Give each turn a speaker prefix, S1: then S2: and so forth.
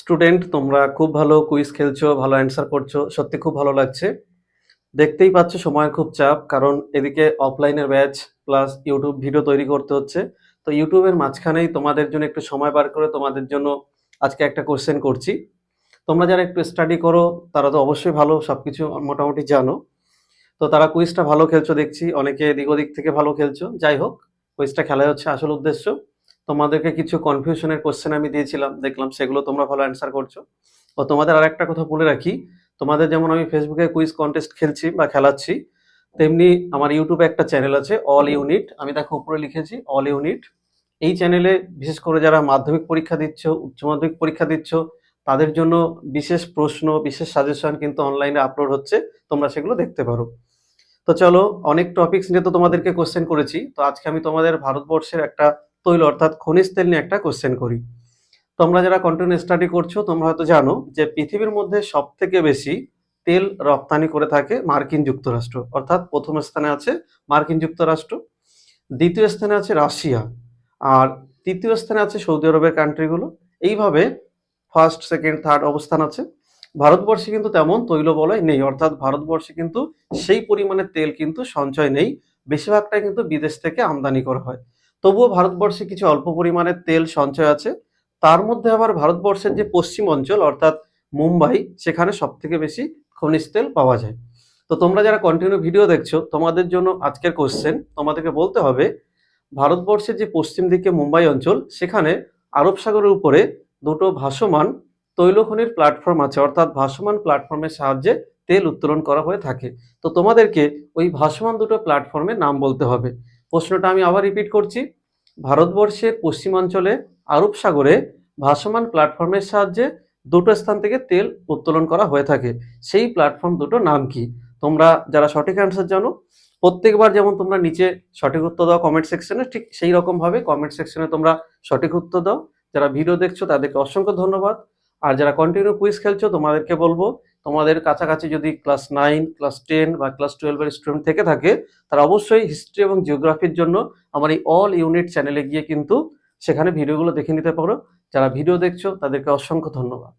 S1: Student, তোমরা খুব ভালো কুইজ খেলছো, ভালো অ্যান্সার করছ, সত্যি খুব ভালো লাগছে। দেখতেই পাচ্ছ সময়ের খুব চাপ, কারণ এদিকে অফলাইনের ব্যাচ প্লাস ইউটিউব ভিডিও তৈরি করতে হচ্ছে। তো ইউটিউবের মাঝখানেই তোমাদের জন্য একটু সময় বার করে তোমাদের জন্য আজকে একটা কোশ্চেন করছি। তোমরা যারা একটু স্টাডি করো, তারা তো অবশ্যই ভালো, সবকিছু মোটামুটি জানো। তো তারা কুইজটা ভালো খেলছো দেখছি, অনেকে এদিক ওদিক থেকে ভালো খেলছো। যাই হোক, কুইজটা খেলাই হচ্ছে আসল উদ্দেশ্য। তোমাদেরকে কিছু কনফিউশনের কোশ্চেন আমি দিয়েছিলাম। দেখলাম সেগুলো তোমরা ভালো অ্যান্সার করছ। ও তোমাদের আর একটা কথা বলে রাখি। তোমাদের যেমন আমি ফেসবুকে কুইজ কন্টেস্ট খেলছি বা খেলাচ্ছি, তেমনি আমার ইউটিউবে একটা চ্যানেল আছে অল ইউনিট আমি দেখো উপরে লিখেছি অল ইউনিট এই চ্যানেলে বিশেষ করে যারা মাধ্যমিক পরীক্ষা দিচ্ছ, উচ্চ মাধ্যমিক পরীক্ষা দিচ্ছ, তাদের জন্য বিশেষ প্রশ্ন, বিশেষ সাজেশন কিন্তু অনলাইনে আপলোড হচ্ছে। তোমরা সেগুলো দেখতে পারো। তো চলো, অনেক টপিকস নিয়ে তো তোমাদেরকে কোশ্চেন করেছি। তো আজকে আমি তোমাদের ভারতবর্ষের একটা তৈল অর্থাৎ খনিজ তেল নিয়ে একটা কোশ্চেন করি। তোমরা যারা কন্টিনিউ স্টাডি করছ, তোমরা হয়তো জানো যে পৃথিবীর মধ্যে সব থেকে বেশি তেল রপ্তানি করে থাকে মার্কিন যুক্তরাষ্ট্র। অর্থাৎ প্রথম স্থানে আছে মার্কিন যুক্তরাষ্ট্র, দ্বিতীয় স্থানে আছে রাশিয়া, আর তৃতীয় স্থানে আছে সৌদি আরবের কান্ট্রিগুলো এইভাবে ফার্স্ট সেকেন্ড থার্ড অবস্থান আছে। ভারতবর্ষে কিন্তু তেমন তৈল বলয় নেই, অর্থাৎ ভারতবর্ষে কিন্তু সেই পরিমাণে তেল কিন্তু সঞ্চয় নেই। বেশিরভাগটাই কিন্তু বিদেশ থেকে আমদানি করা হয়। তবুও ভারতবর্ষে কিছু অল্প পরিমাণে তেল সঞ্চয় আছে। তার মধ্যে আবার ভারতবর্ষের যে পশ্চিম অঞ্চল, অর্থাৎ মুম্বাই, সেখানে সব থেকে বেশি খনিজ তেল পাওয়া যায়। তো তোমরা যারা কন্টিনিউ ভিডিও দেখছ, তোমাদের জন্য আজকের কোশ্চেন তোমাদেরকে বলতে হবে, ভারতবর্ষের যে পশ্চিম দিকে মুম্বাই অঞ্চল, সেখানে আরব সাগরের উপরে দুটো ভাসমান তৈল খনির প্ল্যাটফর্ম আছে, অর্থাৎ ভাসমান প্ল্যাটফর্মের সাহায্যে তেল উত্তোলন করা হয়ে থাকে। তো তোমাদেরকে ওই ভাসমান দুটো প্ল্যাটফর্মের নাম বলতে হবে। প্রশ্নটা আমি আবার রিপিট করছি। ভারতবর্ষের পশ্চিমাঞ্চলে আরব সাগরে ভাসমান প্ল্যাটফর্মের সাহায্যে দুটো স্থান থেকে তেল উত্তোলন করা হয়ে থাকে। সেই প্ল্যাটফর্ম দুটো নাম কি? তোমরা যারা সঠিক অ্যান্সার জানো, প্রত্যেকবার যেমন তোমরা নিচে সঠিক উত্তর দাও কমেন্ট সেকশনে ঠিক সেই রকম ভাবে কমেন্ট সেকশনে তোমরা সঠিক উত্তর দাও। যারা ভিডিও দেখছ তাদেরকে অসংখ্য ধন্যবাদ। আর যারা কন্টিনিউ কুইজ খেলছো, তোমাদেরকে বলব তোমাদের কাছাকাছি যদি ক্লাস নাইন ক্লাস টেন বা ক্লাস টুয়েলভের স্টুডেন্ট থেকে থাকে, তারা অবশ্যই হিস্ট্রি এবং জিওগ্রাফির জন্য আমার এই অল ইউনিট চ্যানেলে গিয়ে কিন্তু সেখানে ভিডিওগুলো দেখে নিতে পারো। যারা ভিডিও দেখছ, তাদেরকে অসংখ্য ধন্যবাদ।